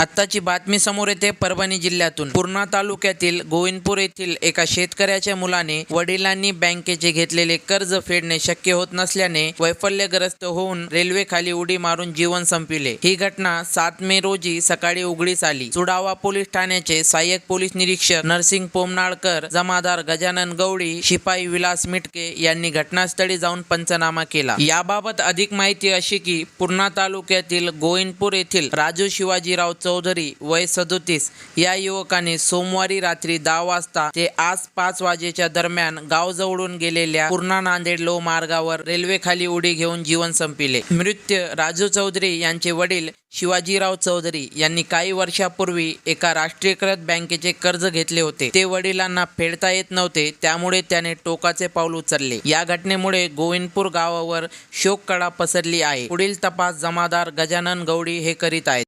आत्ताची बातमी समोर येते परभणी जिल्ह्यातून. पूर्णा तालुक्यातील गोविंदपूर येथील एका शेतकऱ्याच्या मुलाने वडिलांनी बँकेचे घेतलेले कर्ज फेडणे शक्य होत नसल्याने वैफल्यग्रस्त होऊन रेल्वे खाली उडी मारून जीवन संपविले ही घटना सात मे रोजी सकाळी उघडीस आली. चुडावा पोलीस ठाण्याचे सहाय्यक पोलीस निरीक्षक नरसिंग पोमनाळकर जमादार गजानन गवळी शिपाई विलास मिटके यांनी घटनास्थळी जाऊन पंचनामा केला. याबाबत अधिक माहिती अशी की पूर्णा तालुक्यातील गोविंदपूर येथील राजू शिवाजीराव चौधरी वय सदोतीस या युवकाने सोमवारी रात्री दहा वाजता ते आज पाच वाजेच्या दरम्यान गाव जवळून गेलेल्या पूर्णा नांदेड लो मार्गावर रेल्वे खाली उडी घेऊन जीवन संपिले. मृत्यू राजू चौधरी यांचे वडील शिवाजीराव चौधरी यांनी काही वर्षापूर्वी एका राष्ट्रीयकृत बँकेचे कर्ज घेतले होते. ते वडिलांना फेडता येत नव्हते त्यामुळे त्याने टोकाचे पाऊल उचलले. या घटनेमुळे गोविंदपूर गावावर शोककळा पसरली आहे. पुढील तपास जमादार गजानन गौडी हे करीत आहेत.